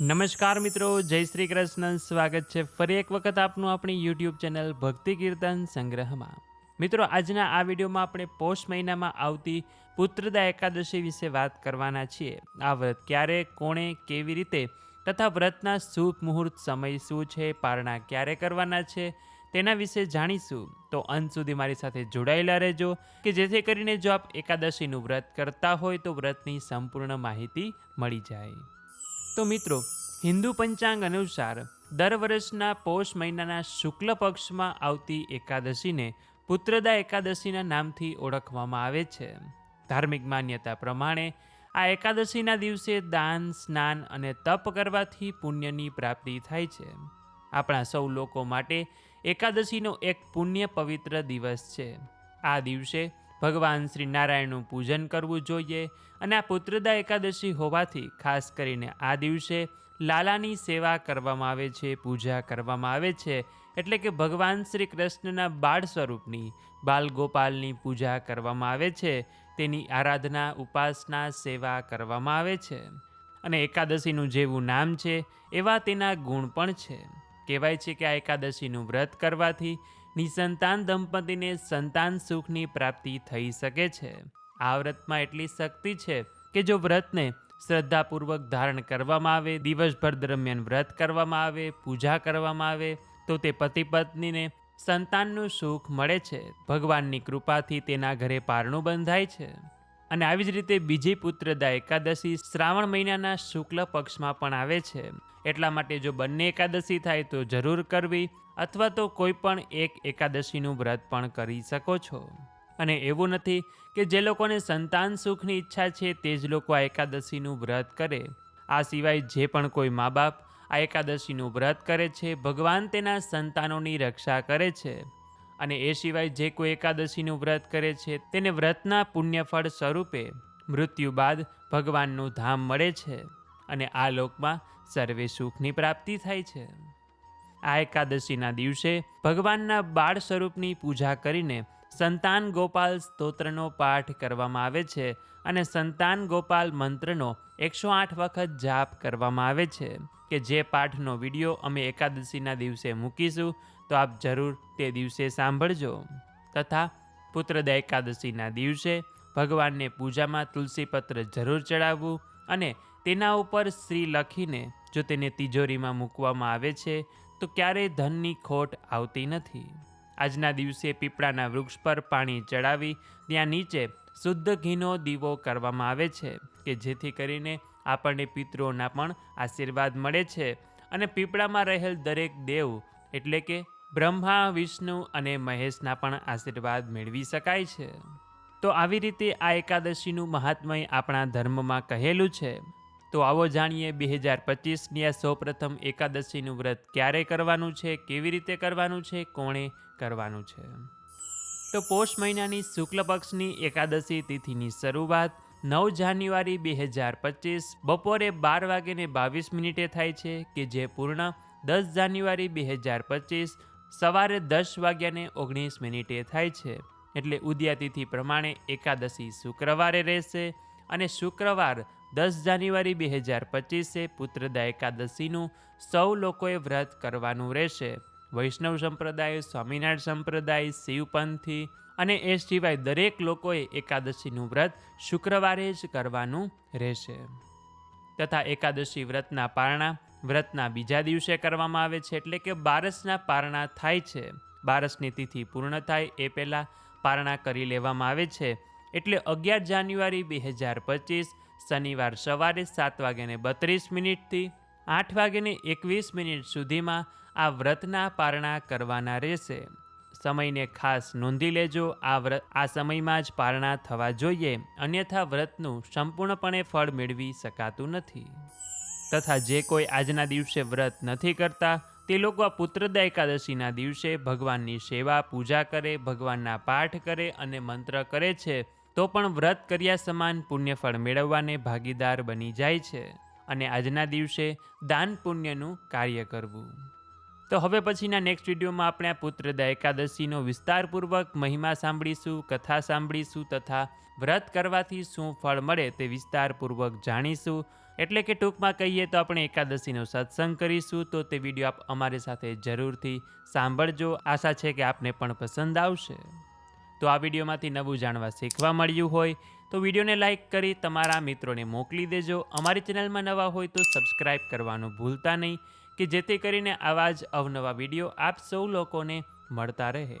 નમસ્કાર મિત્રો, જય શ્રી કૃષ્ણ, સ્વાગત છે ફરી એક વખત આપનું આપણી યુટ્યુબ ચેનલ ભક્તિ કીર્તન સંગ્રહમાં. મિત્રો, આજના આ વિડીયોમાં આપણે પોષ મહિનામાં આવતી પુત્રદા એકાદશી વિશે વાત કરવાના છીએ. આ વ્રત ક્યારે, કોણે, કેવી રીતે તથા વ્રતના શુભ મુહૂર્ત સમય શું છે, પારણા ક્યારે કરવાના છે, તેના વિશે જાણીશું. તો અંત સુધી મારી સાથે જોડાયેલા રહેજો કે જેથી કરીને જો આપ એકાદશીનું વ્રત કરતા હોય તો વ્રતની સંપૂર્ણ માહિતી મળી જાય. તો મિત્રો, હિન્દુ પંચાંગ અનુસાર દર વર્ષના પોષ મહિનાના શુક્લ પક્ષમાં આવતી એકાદશીને પુત્રદા એકાદશીના નામથી ઓળખવામાં આવે છે. ધાર્મિક માન્યતા પ્રમાણે આ એકાદશીના દિવસે દાન, સ્નાન અને તપ કરવાથી પુણ્યની પ્રાપ્તિ થાય છે. આપણા સૌ લોકો માટે એકાદશીનો એક પુણ્ય પવિત્ર દિવસ છે. આ દિવસે ભગવાન શ્રી નારાયણનું પૂજન કરવું જોઈએ અને આ પુત્રદા એકાદશી હોવાથી ખાસ કરીને આ દિવસે લાલાની સેવા કરવામાં આવે છે, પૂજા કરવામાં આવે છે, એટલે કે ભગવાન શ્રી કૃષ્ણના બાળ સ્વરૂપની બાલગોપાલની પૂજા કરવામાં આવે છે, તેની આરાધના, ઉપાસના, સેવા કરવામાં આવે છે. અને એકાદશીનું જેવું નામ છે એવા તેના ગુણ પણ છે. કહેવાય છે કે આ એકાદશીનું વ્રત કરવાથી નિસંતાન દંપતીને સંતાન સુખની પ્રાપ્તિ થઈ શકે છે. આ વ્રતમાં એટલી શક્તિ છે કે જો વ્રતને શ્રદ્ધાપૂર્વક ધારણ કરવામાં આવે, દિવસભર દરમિયાન વ્રત કરવામાં આવે, પૂજા કરવામાં આવે, તો તે પતિ પત્નીને સંતાનનું સુખ મળે છે. ભગવાનની કૃપાથી તેના ઘરે પારણું બંધાય છે. અને આવી જ રીતે બીજી પુત્રદા એકાદશી શ્રાવણ મહિનાના શુક્લ પક્ષમાં પણ આવે છે. એટલા માટે જો બંને એકાદશી થાય તો જરૂર કરવી અથવા તો કોઈ પણ એક એકાદશીનું વ્રત પણ કરી શકો છો. અને એવું નથી કે જે લોકોને સંતાન સુખની ઈચ્છા છે તે જ લોકો આ એકાદશીનું વ્રત કરે. આ સિવાય જે પણ કોઈ મા બાપ આ એકાદશીનું વ્રત કરે છે, ભગવાન તેના સંતાનોની રક્ષા કરે છે. અને એ સિવાય જે કોઈ એકાદશીનું વ્રત કરે છે, તેને વ્રતના પુણ્યફળ સ્વરૂપે મૃત્યુ બાદ ભગવાનનું ધામ મળે છે અને આ લોકમાં સર્વે સુખની પ્રાપ્તિ થાય છે. આ એકાદશીના દિવસે ભગવાનના બાળ સ્વરૂપની પૂજા કરીને સંતાન ગોપાલ સ્તોત્રનો પાઠ કરવામાં આવે છે અને સંતાન ગોપાલ મંત્રનો એકસો આઠ વખત જાપ કરવામાં આવે છે કે જે પાઠનો વીડિયો અમે એકાદશીના દિવસે મૂકીશું તો આપ જરૂર તે દિવસે સાંભળજો. તથા પુત્રદા એકાદશીના દિવસે ભગવાનને પૂજામાં તુલસીપત્ર જરૂર ચડાવવું અને તેના ઉપર શ્રી લખીને જો તેને તિજોરીમાં મૂકવામાં આવે છે, તો ક્યારેય ધનની ખોટ આવતી નથી. આજના દિવસે પીપળાના વૃક્ષ પર પાણી ચડાવી ત્યાં નીચે શુદ્ધ ઘીનો દીવો કરવામાં આવે છે, કે જેથી કરીને આપણને પિતૃઓના પણ આશીર્વાદ મળે છે અને પીપળામાં રહેલ દરેક દેવ એટલે કે બ્રહ્મા, વિષ્ણુ અને મહેશના પણ આશીર્વાદ મેળવી શકાય છે. તો આવી રીતે આ એકાદશીનું મહાત્મય આપણા ધર્મમાં કહેલું છે. તો આવો જાણીએ બે હજાર પચીસની આ સૌપ્રથમ એકાદશીનું વ્રત ક્યારે કરવાનું છે, કેવી રીતે કરવાનું છે, કોણે કરવાનું છે. તો પોષ મહિનાની શુક્લ પક્ષની એકાદશી તિથિની શરૂઆત નવ જાન્યુઆરી બે હજાર પચીસ બપોરે બાર વાગ્યે બાવીસ મિનિટે થાય છે, કે જે પૂર્ણ દસ જાન્યુઆરી બે હજાર પચીસ સવારે દસ વાગ્યાને ઓગણીસ મિનિટે થાય છે, એટલે ઉદયાતિથિ પ્રમાણે એકાદશી શુક્રવારે રહેશે અને શુક્રવાર દસ જાન્યુઆરી બે હજાર પચીસે પુત્રદા એકાદશીનું સૌ લોકોએ વ્રત કરવાનું રહેશે. વૈષ્ણવ સંપ્રદાય, સ્વામિનારાયણ સંપ્રદાય, શિવપંથી અને એ સિવાય દરેક લોકોએ એકાદશીનું વ્રત શુક્રવારે જ કરવાનું રહેશે. તથા એકાદશી વ્રતના પારણા વ્રતના બીજા દિવસે કરવામાં આવે છે એટલે કે બારસના પારણા થાય છે. બારસની તિથિ પૂર્ણ થાય એ પહેલાં પારણા કરી લેવામાં આવે છે. એટલે અગિયાર જાન્યુઆરી બે હજાર પચીસ, શનિવાર સવારે સાત વાગ્યાને બત્રીસ મિનિટથી આઠ વાગ્યાને એકવીસ મિનિટ સુધીમાં આ વ્રતના પારણા કરવાના રહેશે. સમયને ખાસ નોંધી લેજો, આ વ્રત આ સમયમાં જ પારણા થવા જોઈએ. અન્યથા વ્રતનું સંપૂર્ણપણે ફળ મેળવી શકાતું નથી. તથા જે કોઈ આજના દિવસે વ્રત નથી કરતા, તે લોકો આ પુત્રદા એકાદશીના દિવસે ભગવાનની સેવા, પૂજા કરે, ભગવાનના પાઠ કરે અને મંત્ર કરે છે, તો પણ વ્રત કર્યા સમાન પુણ્યફળ મેળવવાને ભાગીદાર બની જાય છે અને આજના દિવસે દાન પુણ્યનું કાર્ય કરવું. તો હવે પછીના નેક્સ્ટ વિડીયોમાં આપણે આ પુત્રદા એકાદશીનો વિસ્તારપૂર્વક મહિમા સાંભળીશું, કથા સાંભળીશું તથા વ્રત કરવાથી શું ફળ મળે તે વિસ્તારપૂર્વક જાણીશું. એટલે કે ટૂંકમાં કહીએ તો આપણે એકાદશીનો સત્સંગ કરીશું. તો તે વીડિયો આપ અમારી સાથે જરૂરથી સાંભળજો. આશા છે કે આપને પણ પસંદ આવશે. તો આ વિડીયોમાંથી નવું જાણવા શીખવા મળ્યું હોય તો વિડીયોને લાઇક કરી તમારા મિત્રોને મોકલી દેજો. અમારી ચેનલમાં નવા હોય તો સબસ્ક્રાઈબ કરવાનું ભૂલતા નહીં, કે જેથી કરીને આવા જ અવનવા વીડિયો આપ સૌ લોકોને મળતા રહે.